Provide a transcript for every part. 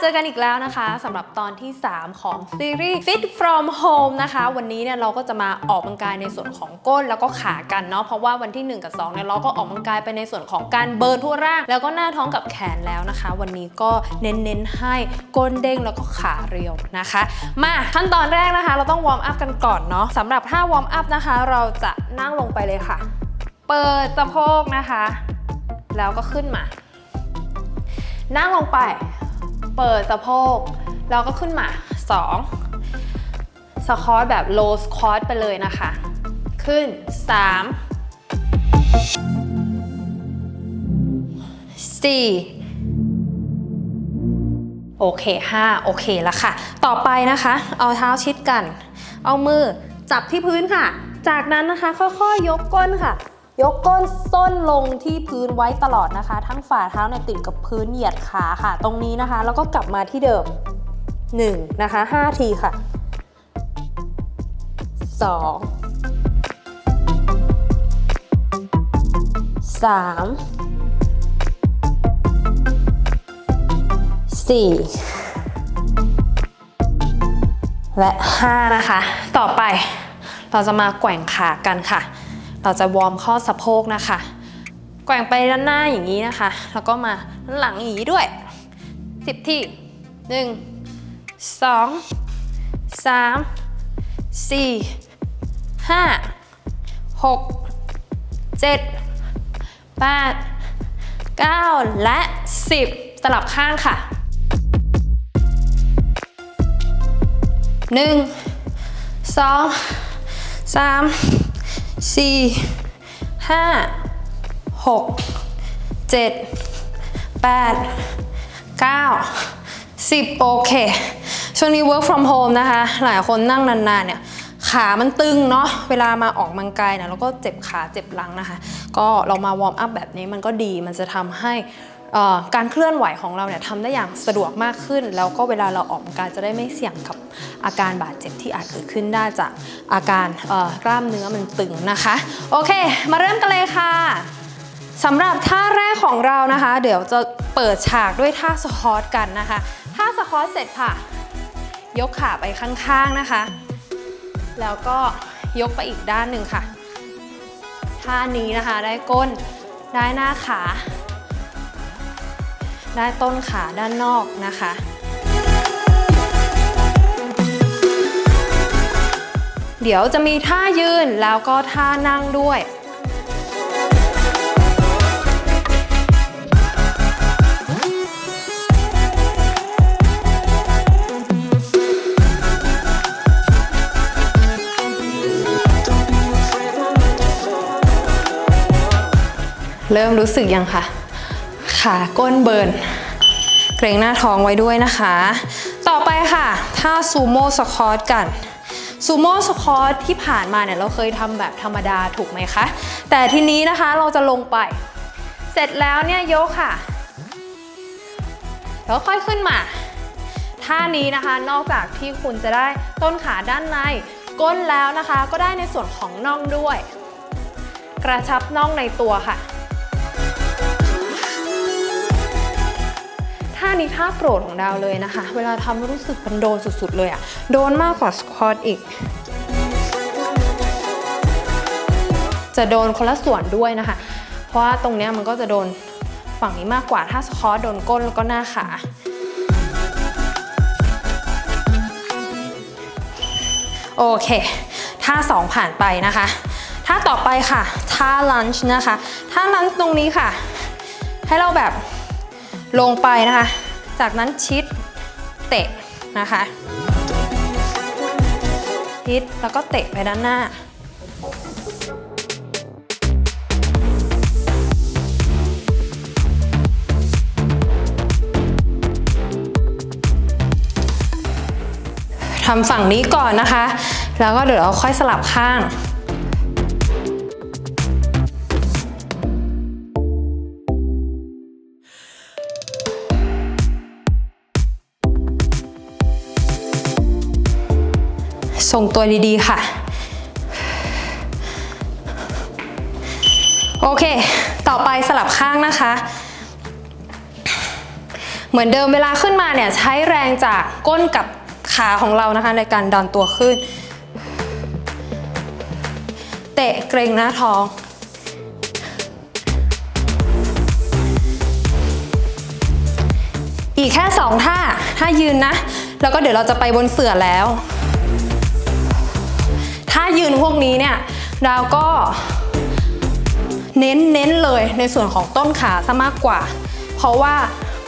เจอกันอีกแล้วนะคะสำหรับตอนที่ 3 ของซีรีส์ Fit from Home นะคะ วันนี้เนี่ยเราก็จะมาออกกำลังกายในส่วนของก้นแล้วก็ขากันเนาะเพราะว่าวันที่ 1 กับ 2เนี่ยเราก็ออกกำลังกายไปในส่วนของการเบิร์นทั่วร่าง แล้วก็หน้าท้องกับแขนแล้วนะคะ วันนี้ก็เน้นๆให้ก้นเด้งแล้วก็ขาเรียวนะคะ มาขั้นตอนแรกนะคะ เราต้องวอร์มอัพกันก่อนเนาะสำหรับท่าวอร์มอัพนะคะ เราจะนั่งลงไปเลยค่ะ เปิดสะโพกนะคะ แล้วก็ขึ้นมา นั่งลงไป เปิดสะโพก แล้วก็ขึ้นมา 2 สควอตแบบ low squat ไปเลยนะคะ ขึ้น 3 4โอเค5โอเคแล้วค่ะ ต่อไปนะคะ เอาเท้าชิดกัน เอามือจับที่พื้นค่ะ จากนั้นนะคะ ค่อยๆยกก้นค่ะ ยกก้นส้นลงที่พื้นไว้ตลอดนะคะ ทั้งฝ่าเท้าเนี่ยติดกับพื้นเหยียดขาค่ะ ตรงนี้นะคะ แล้วก็กลับมาที่เดิม 1 นะคะ 5 ทีค่ะ 2 3 4 และ 5 นะคะ ต่อไปเราจะมาแกว่งขากันค่ะ เราจะวอร์มข้อสะโพกนะคะแกว่งไปด้านหน้าอย่างนี้นะคะ แล้วก็มาด้านหลังอย่างนี้ด้วย 10 ที่ 1 2 3 4 5 6 7 8 9 และ 10 สลับข้างค่ะหนึ่ง สี่ห้าหกเจ็ดแปดเก้าสิบโอเค ช่วงนี้ work from home นะคะ หลายคนนั่งนานๆเนี่ยขามันตึงเนาะ เวลามาออกมังกายนี่ยเราก็เจ็บขาเจ็บหลังนะคะ ก็เรามาวอร์มอัพแบบนี้มันก็ดี มันจะทำให้ การเคลื่อนไหวของเราเนี่ยทำได้อย่างสะดวกมากขึ้น แล้วก็เวลาเราออกกำลังกายจะได้ไม่เสี่ยงกับอาการบาดเจ็บที่อาจเกิดขึ้นได้จากอาการกล้ามเนื้อมันตึงนะคะ โอเค มาเริ่มกันเลยค่ะสำหรับท่าแรกของเรานะคะ เดี๋ยวจะเปิดฉากด้วยท่าสควอตกันนะคะ ท่าสควอตเสร็จค่ะ ยกขาไปข้างๆนะคะ แล้วก็ยกไปอีกด้านหนึ่งค่ะ ท่านี้นะคะได้ก้นได้หน้าขา ได้ต้นขาด้านนอกนะคะ เดี๋ยวจะมีท่ายืนแล้วก็ท่านั่งด้วยเริ่มรู้สึกยังคะ ขาก้นเบิร์นเกรงหน้าท้องไว้ด้วยนะคะ ต่อไปค่ะท่าซูโม่สควอตกันซูโม่สควอตที่ผ่านมาเนี่ยเราเคยทำแบบธรรมดาถูกไหมคะ แต่ทีนี้นะคะเราจะลงไป เสร็จแล้วเนี่ยยกค่ะ แล้วค่อยขึ้นมา ท่านี้นะคะนอกจากที่คุณจะได้ต้นขาด้านใน ก้นแล้วนะคะ ก็ได้ในส่วนของน่องด้วย กระชับน่องในตัวค่ะ ท่านี้ท่าโปรดของดาวเลยนะคะ เวลาทำรู้สึกมันโดนสุดๆเลยอะโดนมากกว่าสควอตอีก จะโดนคนละส่วนด้วยนะคะ เพราะว่าตรงเนี้ยมันก็จะโดนฝั่งนี้มากกว่าถ้าสควอตโดนก้นแล้วก็หน้าขาโอเค ท่าสองผ่านไปนะคะ ท่าต่อไปค่ะ ท่าลันช์นะคะ ท่าลันช์ตรงนี้ค่ะ ให้เราแบบ ลงไปนะคะ จากนั้นชิดเตะนะคะ ชิดแล้วก็เตะไปด้านหน้าทำฝั่งนี้ก่อนนะคะ แล้วก็เดี๋ยวเราค่อยสลับข้าง ทรงตัวดีๆค่ะ โอเค ต่อไปสลับข้างนะคะ เหมือนเดิมเวลาขึ้นมาเนี่ย ใช้แรงจากก้นกับขาของเรานะคะ ในการดันตัวขึ้น เตะเกรงหน้าท้องอีกแค่สองท่าท่ายืนนะ แล้วก็เดี๋ยวเราจะไปบนเสื่อแล้ว ยืนพวกนี้เนี่ยเราก็เน้นเน้นเลยในส่วนของต้นขาซะมากกว่า เพราะว่า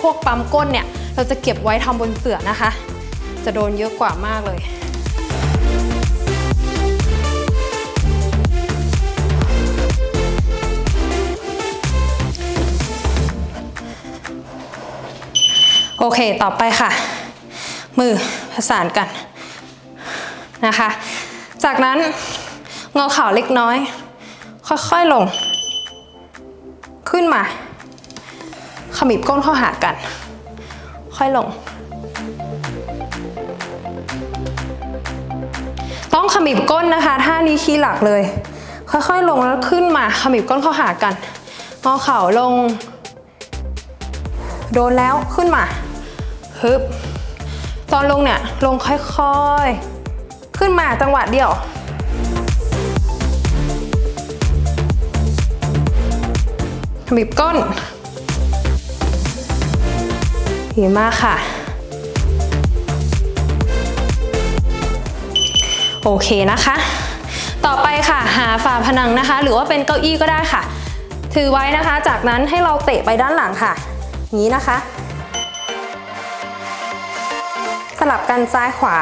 พวกปั๊มก้นเนี่ย เราจะเก็บไว้ทำบนเสื่อนะคะ จะโดนเยอะกว่ามากเลยโอเค ต่อไปค่ะ มือผสานกันนะคะ จากนั้นงอเข่าเล็กน้อย ค่อยๆลง ขึ้นมา ขมิบก้นเข้าหากัน ค่อยลง ต้องขมิบก้นนะคะท่านี้คีย์หลักเลย ค่อยๆลงแล้วขึ้นมาขมิบก้นเข้าหากันงอเข่าลง โดนแล้วขึ้นมาฮึบตอนลงเนี่ยลงค่อยๆ ขึ้นมาจังหวะเดียวขมิบก้นดีมากค่ะ โอเคนะคะ ต่อไปค่ะหาฝาผนังนะคะ หรือว่าเป็นเก้าอี้ก็ได้ค่ะ ถือไว้นะคะ จากนั้นให้เราเตะไปด้านหลังค่ะ นี้นะคะ สลับกันซ้ายขวา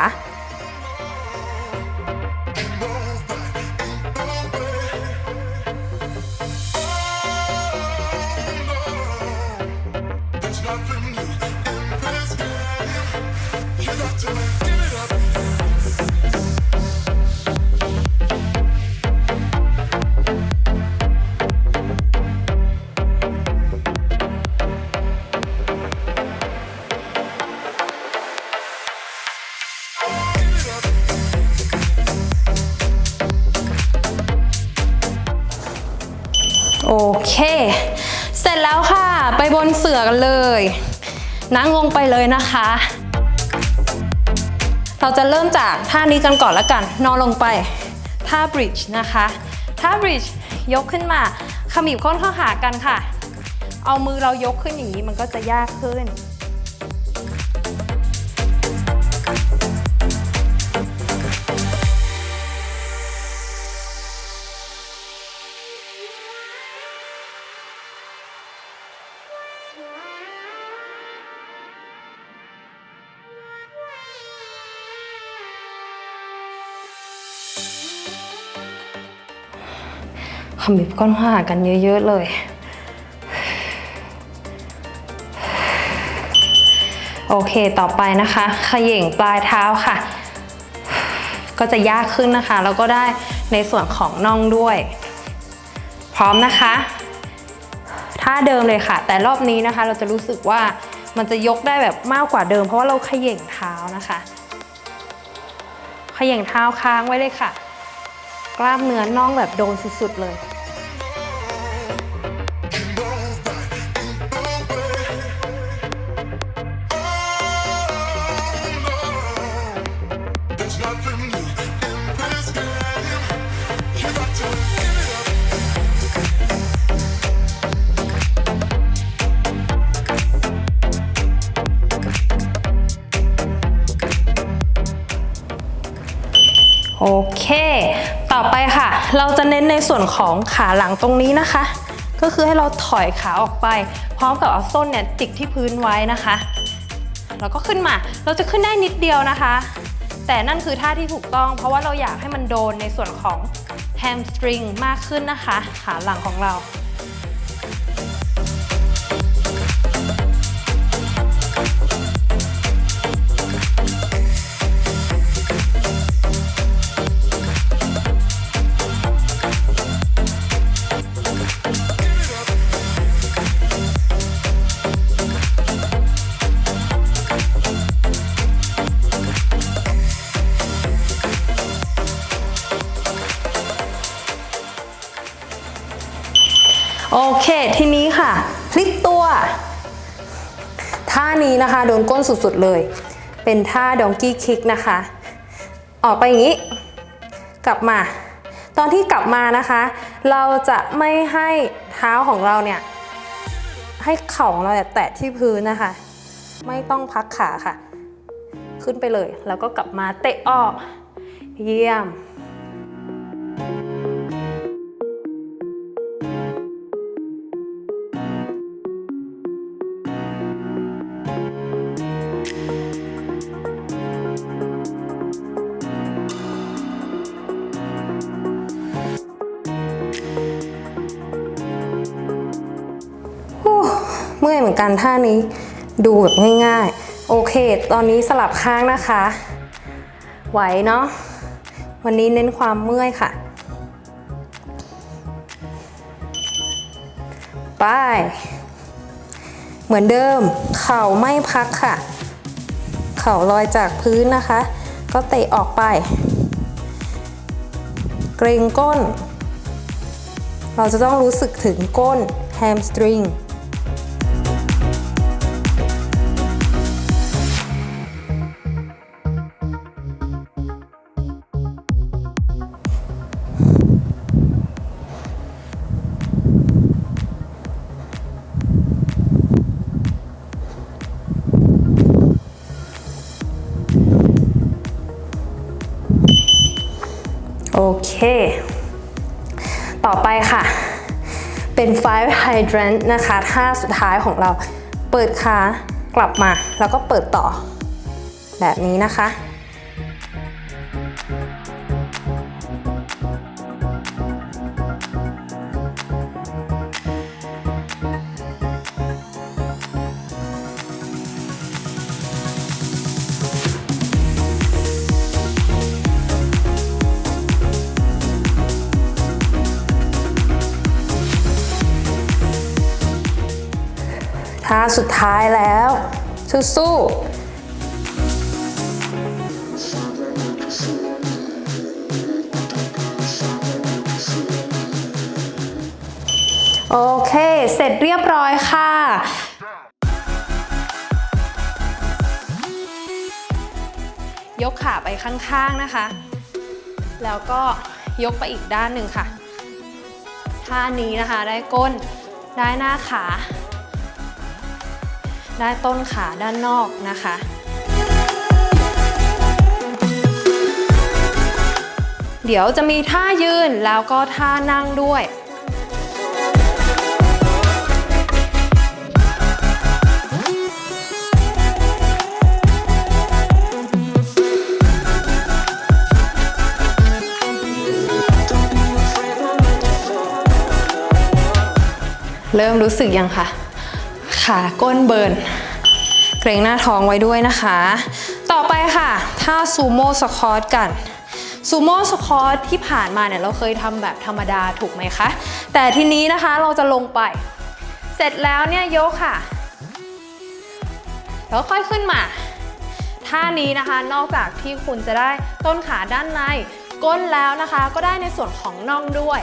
นั่งลงไปเลยนะคะ เราจะเริ่มจากท่านี้กันก่อนละกัน นอนลงไป ท่าบริดจ์นะคะ ท่าบริดจ์ยกขึ้นมา ขมิบข้นข้อหากันค่ะ เอามือเรายกขึ้นอย่างนี้มันก็จะยากขึ้น ขมิบก้อนข้าหากันเยอะ ๆ เลย โอเคต่อไปนะคะขย่งปลายเท้าค่ะ ก็จะยากขึ้นนะคะ แล้วก็ได้ในส่วนของน่องด้วย พร้อมนะคะท่าเดิมเลยค่ะ แต่รอบนี้นะคะ เราจะรู้สึกว่ามันจะยกได้แบบมากกว่าเดิม เพราะว่าเราขย่งเท้านะคะขย่งเท้าค้างไว้เลยค่ะ กล้ามเนื้อน่องแบบโดนสุดๆเลย จะเน้นในส่วนของขาหลังตรงนี้นะคะ ก็คือให้เราถอยขาออกไป พร้อมกับเอาส้นเนี่ยจิกที่พื้นไว้นะคะแล้วก็ขึ้นมาเราจะขึ้นได้นิดเดียวนะคะ แต่นั่นคือท่าที่ถูกต้อง เพราะว่าเราอยากให้มันโดนในส่วนของแฮมสตริงมากขึ้นนะคะ ขาหลังของเรา นี้ค่ะพลิกตัวท่านี้นะคะ โดนก้นสุดๆเลย เป็นท่าดองกี้คิกนะคะ ออกไปอย่างนี้ กลับมา ตอนที่กลับมานะคะ เราจะไม่ให้เท้าของเราเนี่ย ให้เข่าของเราเนี่ยแตะที่พื้นนะคะ ไม่ต้องพักขาค่ะ ขึ้นไปเลย แล้วก็กลับมาเตะออก เยี่ยม เมื่อยเหมือนกันท่านี้ดูแบบง่ายๆ โอเค ตอนนี้สลับข้างนะคะ ไหวเนาะวันนี้เน้นความเมื่อยค่ะ ไป เหมือนเดิม เข่าไม่พักค่ะ เข่าลอยจากพื้นนะคะ ก็เตะออกไป เกรงก้น เราจะต้องรู้สึกถึงก้นแฮมสตริง เคต่อไปค่ะ เป็น five hydrant นะคะท่าสุดท้ายของเราเปิดขากลับมาแล้วก็เปิดต่อแบบนี้นะคะ สุดท้ายแล้ว สู้ๆโอเค เสร็จเรียบร้อยค่ะ ยกขาไปข้างๆนะคะ แล้วก็ยกไปอีกด้านหนึ่งค่ะ ท่านี้นะคะได้ก้น ได้หน้าขา ได้ต้นขาด้านนอกนะคะ เดี๋ยวจะมีท่ายืนแล้วก็ท่านั่งด้วยเริ่มรู้สึกยังคะ ขาก้นเบิร์นเกรงหน้าท้องไว้ด้วยนะคะ ต่อไปค่ะท่าซูโม่สควอตกันซูโม่สควอตที่ผ่านมาเนี่ยเราเคยทำแบบธรรมดาถูกไหมคะ แต่ทีนี้นะคะเราจะลงไป เสร็จแล้วเนี่ยยกค่ะ แล้วค่อยขึ้นมา ท่านี้นะคะนอกจากที่คุณจะได้ต้นขาด้านใน ก้นแล้วนะคะ ก็ได้ในส่วนของน่องด้วย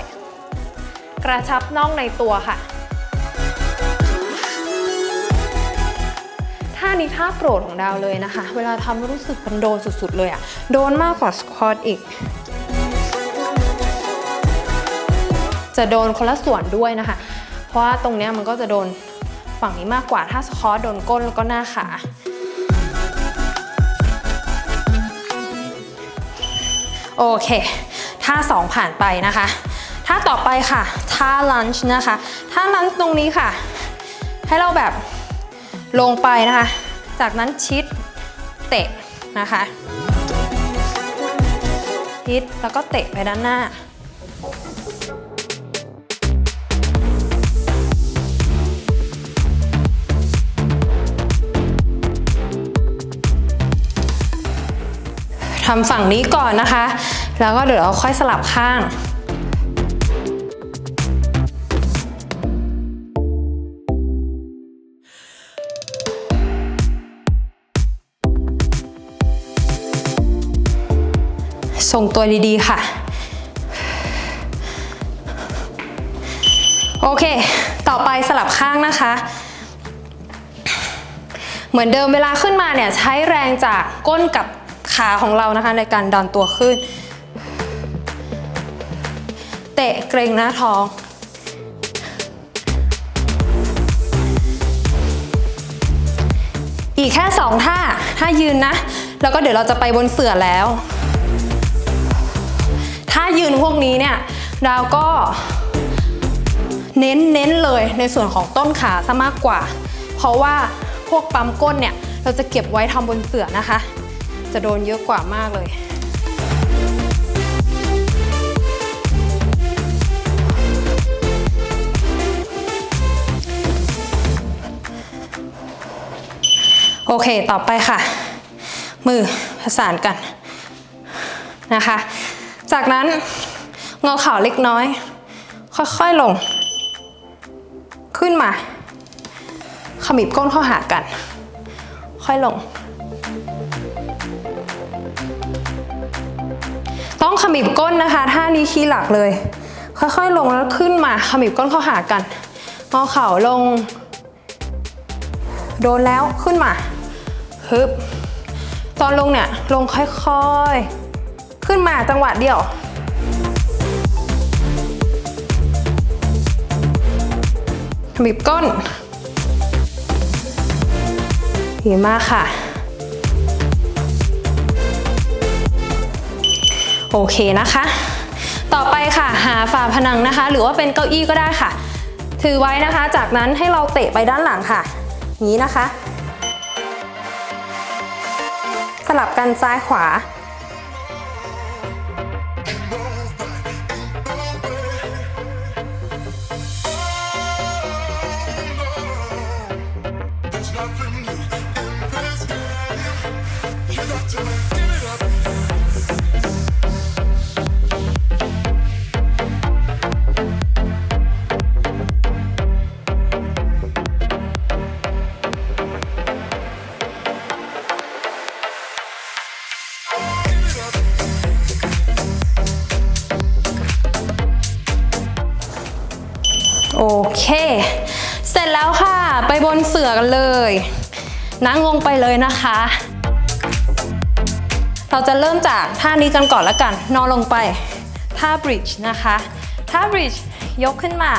กระชับน่องในตัวค่ะานี้ท่าโปรดของดาวเลยนะคะ เวลาทำรู้สึกมันโดนสุดๆเลยอะโดนมากกว่าสควอตอีก จะโดนคนละส่วนด้วยนะคะ เพราะว่าตรงเนี้ยมันก็จะโดนฝั่งนี้มากกว่าถ้าสควอตโดนก้นแล้วก็หน้าขาโอเคท่าสองผ่านไปนะคะท่าต่อไปค่ะท่าลันช์นะคะท่าลันช์ตรงนี้ค่ะ ให้เราแบบ ลงไปนะคะ จากนั้นชิดเตะนะคะ ชิดแล้วก็เตะไปด้านหน้าทำฝั่งนี้ก่อนนะคะ แล้วก็เดี๋ยวเราค่อยสลับข้าง ส่งตัวดีๆค่ะ โอเค ต่อไปสลับข้างนะคะ เหมือนเดิมเวลาขึ้นมาเนี่ยใช้แรงจากก้นกับขาของเรานะคะ ในการดันตัวขึ้น เตะเกรงหน้าท้องอีกแค่สองท่าท่ายืนนะ แล้วก็เดี๋ยวเราจะไปบนเสื่อแล้ว ยืนพวกนี้เนี่ยเราก็เน้นเน้นเลยในส่วนของต้นขาซะมากกว่า เพราะว่าพวกปั๊มก้นเนี่ยเราจะเก็บไว้ทำบนเสื่อนะคะ จะโดนเยอะกว่ามากเลย โอเคต่อไปค่ะ มือประสานกันนะคะ จากนั้นงอเข่าเล็กน้อย ค่อยๆลง ขึ้นมา ขมิบก้นเข้าหากัน ค่อยลง ต้องขมิบก้นนะคะท่านี้คีย์หลักเลย ค่อยๆลงแล้วขึ้นมา ขมิบก้นเข้าหากันงอเข่าลง โดนแล้วขึ้นมาฮึบตอนลงเนี่ยลงค่อยๆ ขึ้นมาจังหวะเดียว บีบก้นดีมากค่ะ โอเคนะคะ ต่อไปค่ะหาฝาผนังนะคะ หรือว่าเป็นเก้าอี้ก็ได้ค่ะ ถือไว้นะคะ จากนั้นให้เราเตะไปด้านหลังค่ะ นี้นะคะ สลับกันซ้ายขวา นั่งลงไปเลยนะคะ เราจะเริ่มจากท่านี้กันก่อนละกัน นอนลงไป ท่าบริดจ์นะคะ ท่าบริดจ์ยกขึ้นมา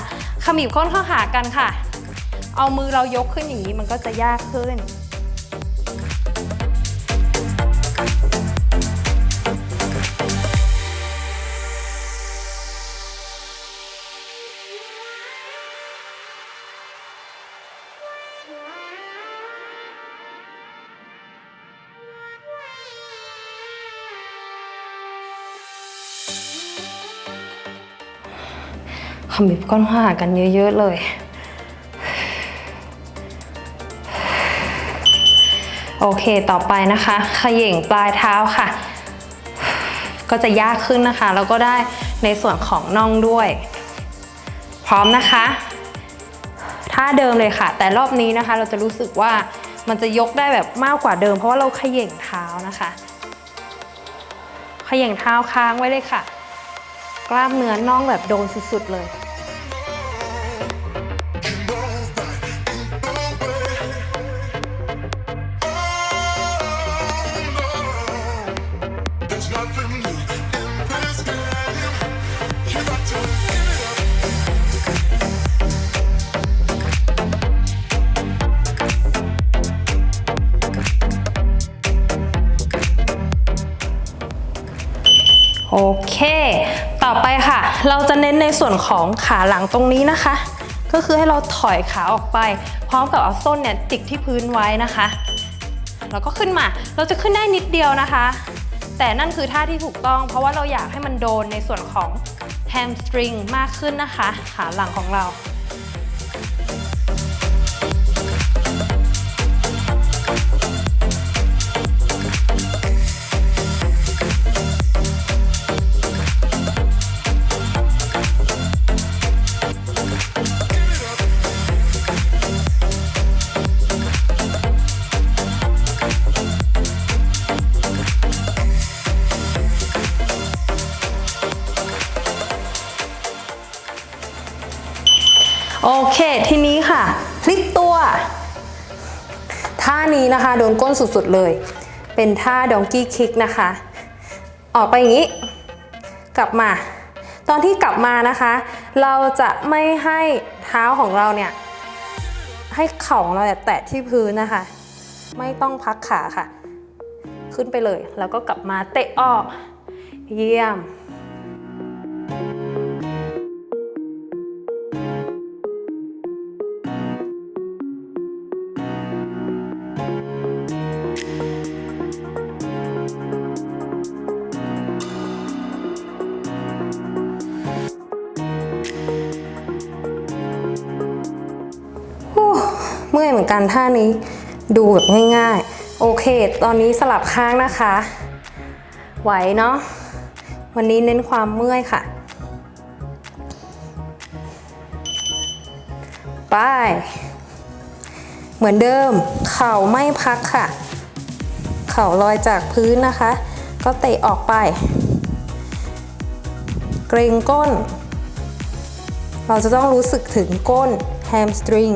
ขมิบก้นเข้าหากันค่ะ เอามือเรายกขึ้นอย่างนี้มันก็จะยากขึ้น ขมิบก้อนเข้าหากันเยอะ ๆ เลย โอเคต่อไปนะคะขย่งปลายเท้าค่ะ ก็จะยากขึ้นนะคะ แล้วก็ได้ในส่วนของน่องด้วย พร้อมนะคะท่าเดิมเลยค่ะ แต่รอบนี้นะคะ เราจะรู้สึกว่ามันจะยกได้แบบมากกว่าเดิม เพราะว่าเราขย่งเท้านะคะขย่งเท้าค้างไว้เลยค่ะ กล้ามเนื้อน่องแบบโดนสุดๆเลย เราจะเน้นในส่วนของขาหลังตรงนี้นะคะ ก็คือให้เราถอยขาออกไป พร้อมกับเอาส้นเนี่ยจิกที่พื้นไว้นะคะแล้วก็ขึ้นมา เราจะขึ้นได้นิดเดียวนะคะ แต่นั่นคือท่าที่ถูกต้อง เพราะว่าเราอยากให้มันโดนในส่วนของแฮมสตริงมากขึ้นนะคะ ขาหลังของเรา เคทีนี้ค่ะ พลิกตัวทท่านี้นะคะโดนก้นสุดๆเลย เป็นท่าดองกี้คิกนะคะ ออกไปอย่างนี้ กลับมา ตอนที่กลับมานะคะ เราจะไม่ให้เท้าของเราเนี่ย ให้เข่าของเราเนี่ยแตะที่พื้นนะคะ ไม่ต้องพักขาค่ะ ขึ้นไปเลย แล้วก็กลับมาเตะออก เยี่ยม มื่อยเหมือนกันท่านี้ ดูแบบง่ายๆ โอเค ตอนนี้สลับข้างนะคะ ไหวเนาะ วันนี้เน้นความเมื่อยค่ะ ไป เหมือนเดิม เข่าไม่พักค่ะ เข่าลอยจากพื้นนะคะ ก็เตะออกไป เกรงก้นเราจะต้องรู้สึกถึงก้นแฮมสตริง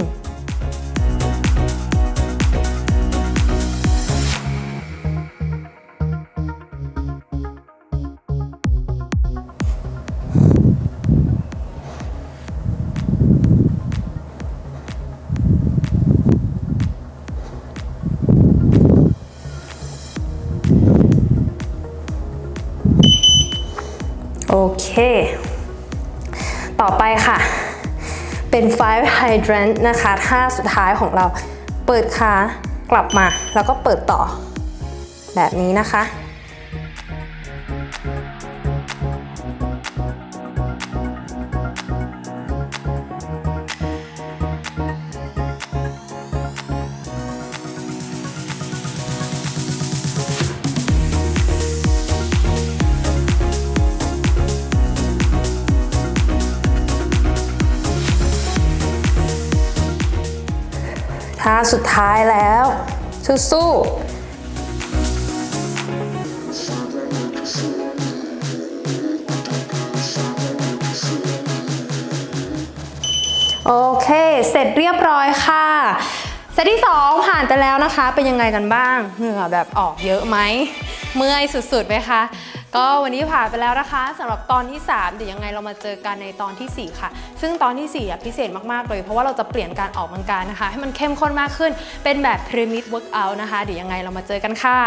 เค ต่อไปค่ะ เป็น five hydrant นะคะท่าสุดท้ายของเราเปิดขากลับมาแล้วก็เปิดต่อแบบนี้นะคะ ท่าสุดท้ายแล้ว สู้ๆโอเค เสร็จเรียบร้อยค่ะเซตที่ 2 ผ่านไปแล้วนะคะ เป็นยังไงกันบ้าง เหงื่อแบบออกเยอะไหม เมื่อยสุดๆไหมคะ ก็วันนี้ผ่านไปแล้วนะคะสำหรับตอนที่ 3 เดี๋ยวยังไงเรามาเจอกันในตอนทีสี่4 ค่ะ ซึ่งตอนทีสี่4อะพิเศษมากๆเลย เพราะว่าเราจะเปลี่ยนการออกกำลังกายนะคะ ให้มันเข้มข้นมากขึ้นเป็นแบบ pyramid workout นะคะ เดี๋ยวยังไงเรามาเจอกันค่ะ